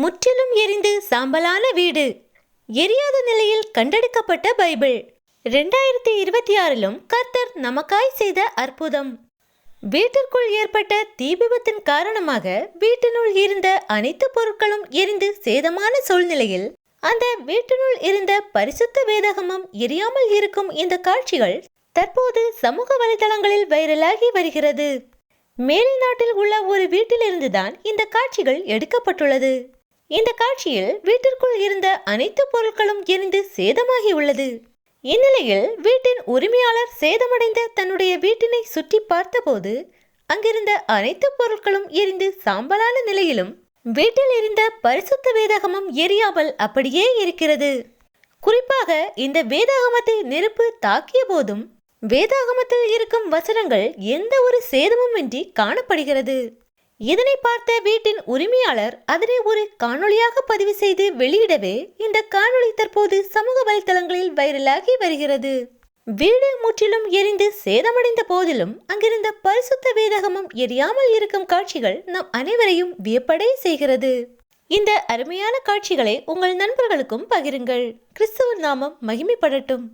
முற்றிலும் எரிந்து சாம்பலான வீடு. எரியாத நிலையில் கண்டெடுக்கப்பட்ட பைபிள். ரெண்டாயிரத்தி இருபத்தி ஆறிலும் கர்த்தர் நமக்காய் செய்த அற்புதம். வீட்டிற்குள் ஏற்பட்ட தீ விபத்தின் காரணமாக வீட்டினுள் இருந்த அனைத்து பொருட்களும் எரிந்து சேதமான சூழ்நிலையில் அந்த வீட்டினுள் இருந்த பரிசுத்த வேதகமும் எரியாமல் இருக்கும் இந்த காட்சிகள் தற்போது சமூக வலைதளங்களில் வைரலாகி வருகிறது. மேலை நாட்டில் உள்ள ஒரு வீட்டிலிருந்துதான் இந்த காட்சிகள் எடுக்கப்பட்டுள்ளது. இந்த காட்சியில் வீட்டிற்குள் இருந்த அனைத்து பொருட்களும் எரிந்து சேதமாகி உள்ளது. இந்நிலையில் வீட்டின் உரிமையாளர் சேதமடைந்த தன்னுடைய வீட்டினை சுற்றி பார்த்தபோது அங்கிருந்த அனைத்து பொருட்களும் எரிந்து சாம்பலான நிலையிலும் வீட்டில் இருந்த பரிசுத்த வேதகமும் எரியாமல் அப்படியே இருக்கிறது. குறிப்பாக இந்த வேதாகமத்தை நெருப்பு தாக்கிய போதும் வேதாகமத்தில் இருக்கும் வசனங்கள் எந்த ஒரு சேதமுமின்றி காணப்படுகிறது. இதனை பார்த்த வீட்டின் உரிமையாளர் அதனை ஒரு காணொளியாக பதிவு செய்து வெளியிடவே இந்த காணொளி தற்போது சமூக வலைத்தளங்களில் வைரலாகி வருகிறது. வீடு முற்றிலும் எரிந்து சேதமடைந்த போதிலும் அங்கிருந்த பரிசுத்த வேதகமும் எரியாமல் இருக்கும் காட்சிகள் நம் அனைவரையும் வியப்படைய செய்கிறது. இந்த அருமையான காட்சிகளை உங்கள் நண்பர்களுக்கும் பகிருங்கள். கிறிஸ்துவ நாமம் மகிமைப்படட்டும்.